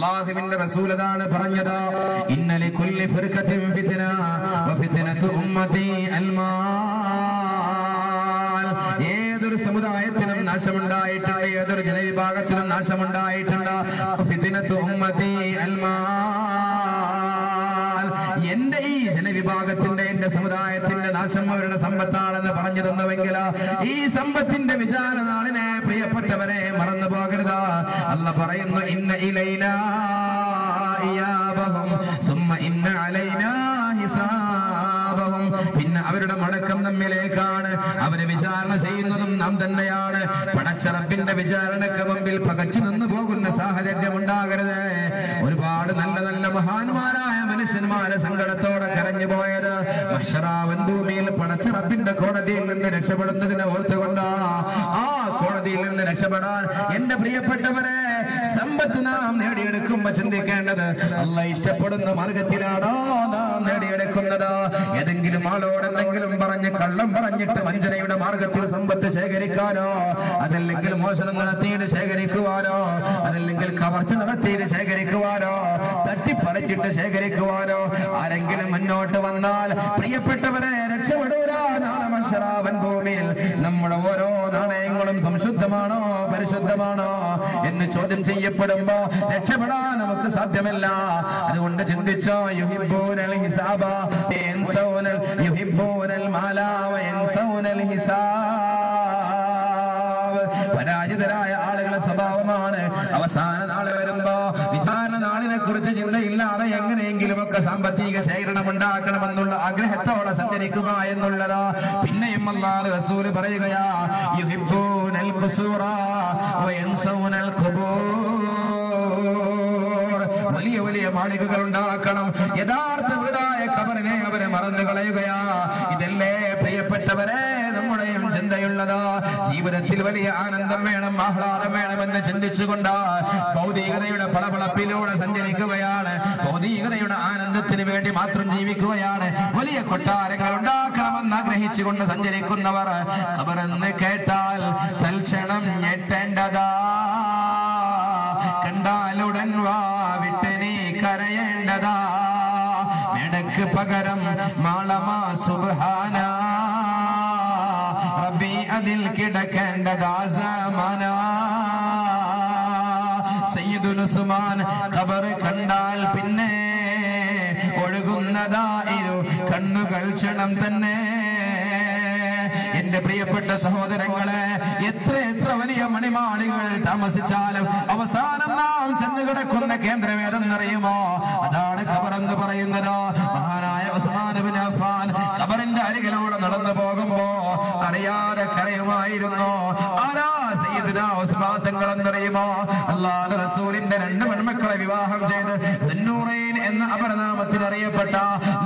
അള്ളാഹുവിന്റെ റസൂലതാണ് പറഞ്ഞത്. ഇന്നലെ കുല്ലി ഫിർഖത്തിൻ ഫിത്ന വഫിത്നതു അൽമാൽ. ഏതൊരു സമുദായത്തിനും നാശമുണ്ടായിട്ടുണ്ട് ഏതൊരു ജനവിഭാഗത്തിനും നാശമുണ്ടായിട്ടുണ്ട്. ഫിത്നതു അൽമാൽ. എന്റെ ഈ ജനവിഭാഗത്തിന്റെ എന്റെ സമുദായത്തിന്റെ നാശം അവരുടെ സമ്പത്താണെന്ന് പറഞ്ഞു തന്നുവെങ്കിൽ ഈ സമ്പത്തിന്റെ വിചാരനാളിനെ പ്രിയപ്പെട്ടവരെ പോകരുത് അല്ല പറയുന്നു ഇന്ന ഇലൈന സുമ്മ ഇന്ന അലൈനാ ഹിസാബഹും. പിന്നെ അവരുടെ മടക്കം നമ്മിലേക്കാണ്. അവരെ വിചാരണ ചെയ്യുന്നതും നാം തന്നെയാണ്. പടച്ചറപ്പിന്റെ വിചാരണക്ക് മുമ്പിൽ പകച്ചു നിന്ന് പോകുന്ന സാഹചര്യം ഉണ്ടാകരുത്. ഒരുപാട് നല്ല നല്ല മഹാന്മാരായ മനുഷ്യന്മാരെ സങ്കടത്തോടെ കരഞ്ഞു പോയത്. മഷറാവൻ ഭൂമിയിൽ പടച്ചറപ്പിന്റെ കോടതിയിൽ നിന്ന് രക്ഷപ്പെടുന്നതിനെ ഓർത്തുകൊണ്ടാ ആ കോടതിയിൽ നിന്ന് രക്ഷപ്പെടാൻ എന്റെ പ്രിയപ്പെട്ടവരെ സമ്പത്ത് നാം നേടിയെടുക്കുമ്പോ ചിന്തിക്കേണ്ടത് അല്ല ഇഷ്ടപ്പെടുന്ന മാർഗത്തിലാണോ നാം നേടിയെടുക്കുന്നത്? ഏതെങ്കിലും ആളോട് എന്തെങ്കിലും പറഞ്ഞ് കള്ളം പറഞ്ഞിട്ട് വഞ്ചനയുടെ മാർഗത്തിൽ സമ്പത്ത് ശേഖരിക്കാനോ അതല്ലെങ്കിൽ മോഷണം നടത്തിയിട്ട് ശേഖരിക്കുവാനോ അതല്ലെങ്കിൽ കവർച്ച നടത്തിയിട്ട് ശേഖരിക്കുവാനോ തട്ടിപ്പറിച്ചിട്ട് ശേഖരിക്കുവാനോ ആരെങ്കിലും മുന്നോട്ട് വന്നാൽ പ്രിയപ്പെട്ടവരെ രക്ഷപ്പെടൂരാ നാളെ ഭൂമിയിൽ. നമ്മുടെ ഓരോ നാണയങ്ങളും സംശുദ്ധമാണോ? പരിശുദ്ധമാണോ എന്ന് ചോദ്യം ചെയ്യപ്പെടുമ്പോ രക്ഷപ്പെടാൻ നമുക്ക് സാധ്യമല്ല. അതുകൊണ്ട് ചിന്തിച്ചോ യുഹിബൂനൽ ഹിസാബ യൻസൗനൽ യുഹിബൂനൽ മാലാവ യൻസൗനൽ ഹിസാബ്. പരാജിതരായ ആളുകളുടെ സ്വഭാവമാണ് അവസാന നാൾ വരുമ്പോ വിചാരണ നാളിനെ കുറിച്ച് ചിന്തയില്ലാതെ ഒക്കെ സാമ്പത്തിക ശേഖരണം ഉണ്ടാക്കണമെന്നുള്ള ആഗ്രഹത്തോടെ സഞ്ചരിക്കുക എന്നുള്ളത്. പിന്നെയും അല്ലാതെ റസൂൽ പറയുകയാ വയൻസൂനൽ വലിയ വലിയ മാളികകൾ ഉണ്ടാക്കണം. യഥാർത്ഥ വീടായ കബറിനെ അവരെ മറന്നു കളയുകയാ ഇതല്ലേ പ്രിയപ്പെട്ടവരെ? ചിന്തയുള്ളത്. ജീവിതത്തിൽ വലിയ ആനന്ദം വേണം ആഹ്ലാദം വേണമെന്ന് ചിന്തിച്ചുകൊണ്ട് ഭൗതികതയുടെ പളപളപ്പിലൂടെ സഞ്ചരിക്കുകയാണ്. ഭൗതികതയുടെ ആനന്ദത്തിന് വേണ്ടി മാത്രം ജീവിക്കുകയാണ്. വലിയ കൊട്ടാരങ്ങൾ ഉണ്ടാക്കണമെന്ന് ആഗ്രഹിച്ചുകൊണ്ട് സഞ്ചരിക്കുന്നവർ ഖബറെന്ന് കേട്ടാൽ തൽക്ഷണം ഞെട്ടേണ്ടതാ. കണ്ടാലുടൻ വാ വിട്ട് നീ കരയേണ്ടതാ. മെടക്ക് പകരം മാളമാ റബ്ബി അതിൽ കിടക്കേണ്ടത് സമാന സയ്യിദുൽ ഉസ്മാൻ ഖബർ കണ്ടാൽ പിന്നെ ഒഴുകുന്നതായിരു കണ്ണുകൾ ക്ഷണം തന്നെ. എന്റെ പ്രിയപ്പെട്ട സഹോദരങ്ങളെ എത്ര എത്ര വലിയ മണിമാളികൾ താമസിച്ചാലും അവസാനം നാം ചെന്നു കിടക്കുന്ന അതാണ് ഖബർ എന്ന് പറയുന്നത് മഹാനായ ഉസ്മാൻ ബിൻ അഫ്ഫാൻ ഖബറിന്റെ അരികിലൂടെ നടന്നു പോകുമ്പോ അറിയാതെ കരയുമായിരുന്നു. ആരാ സയ്യിദുനാ ഉസ്മാൻ തങ്ങൾ എന്നറിയുമോ അല്ലാഹു റസൂലിന്റെ രണ്ട് പെൺമക്കളെ വിവാഹം ചെയ്ത് ദന്നൂറൈൻ എന്ന അപരനാമത്തിൽ അറിയപ്പെട്ട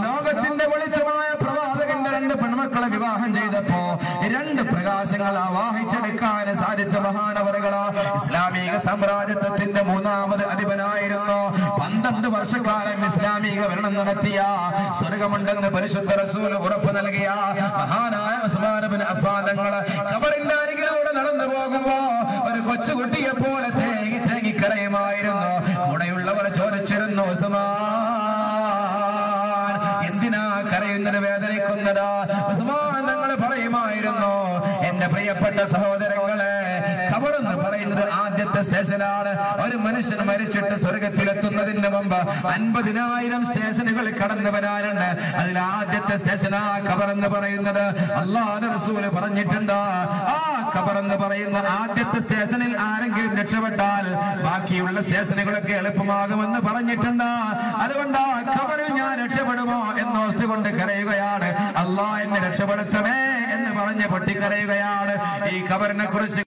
ലോകത്തിന്റെ വെളിച്ചമായ പ്രവാചകന്റെ രണ്ട് പെൺമക്കളെ വിവാഹം ചെയ്തപ്പോ രണ്ട് പ്രകാശങ്ങൾ ആവാഹിച്ചെടുക്കാൻ സാധിച്ച മഹാനവറുകൾ. ഇസ്ലാമിക സാമ്രാജ്യത്വത്തിന്റെ മൂന്നാമത് അധിപനായിരുന്നു. വർഷക്കാലം ഇസ്ലാമിക ഭരണം നടത്തിയ സ്വർഗമുണ്ടെന്ന് പരിശുദ്ധ റസൂൽ ഉറപ്പ് നൽകിയ മഹാനായ ഉസ്മാൻ അഫാദങ്ങൾ കബറിന്റെ അരികിലൂടെ നടന്നു പോകുമ്പോ ഒരു കൊച്ചുകുട്ടിയെ പോലെ തേങ്ങി തേങ്ങി കരയുമായിരുന്നു. കൂടെയുള്ളവർ ചോദിച്ചിരുന്നു ഉസ്മാൻ എന്തിനാ കരയുന്നത് വേദനിക്കുന്നത്? ഉസ്മാൻ എന്റെ പ്രിയപ്പെട്ട സഹോദരങ്ങളെ ഖബറെന്ന് പറയുന്നത് ആദ്യത്തെ സ്റ്റേഷനാണ്. ഒരു മനുഷ്യൻ മരിച്ചിട്ട് സ്വർഗത്തിലെത്തുന്നതിന് മുമ്പ് അൻപതിനായിരം സ്റ്റേഷനുകൾ കടന്നു വരാനുണ്ട് അതിൽ ആദ്യത്തെ സ്റ്റേഷനാ ഖബർ എന്ന് പറയുന്നത്. അള്ളാഹ് റസൂൽ പറഞ്ഞിട്ടുണ്ട്. ആ ഖബർ എന്ന് പറയുന്ന ആദ്യത്തെ സ്റ്റേഷനിൽ ആരെങ്കിലും രക്ഷപ്പെട്ടാൽ ബാക്കിയുള്ള സ്റ്റേഷനുകളൊക്കെ എളുപ്പമാകുമെന്ന് പറഞ്ഞിട്ടുണ്ട്. അതുകൊണ്ട് ആ ഖബറിൽ ഞാൻ രക്ഷപ്പെടുമോ എന്നോർത്തുകൊണ്ട് കരയുകയാണ്. അള്ളാഹ് എന്നെ രക്ഷപ്പെടുത്തണേ എന്ന് പറഞ്ഞ് പൊട്ടിക്കരയുകയാണ്. ഈ ഖബറിനെ കുറിച്ച്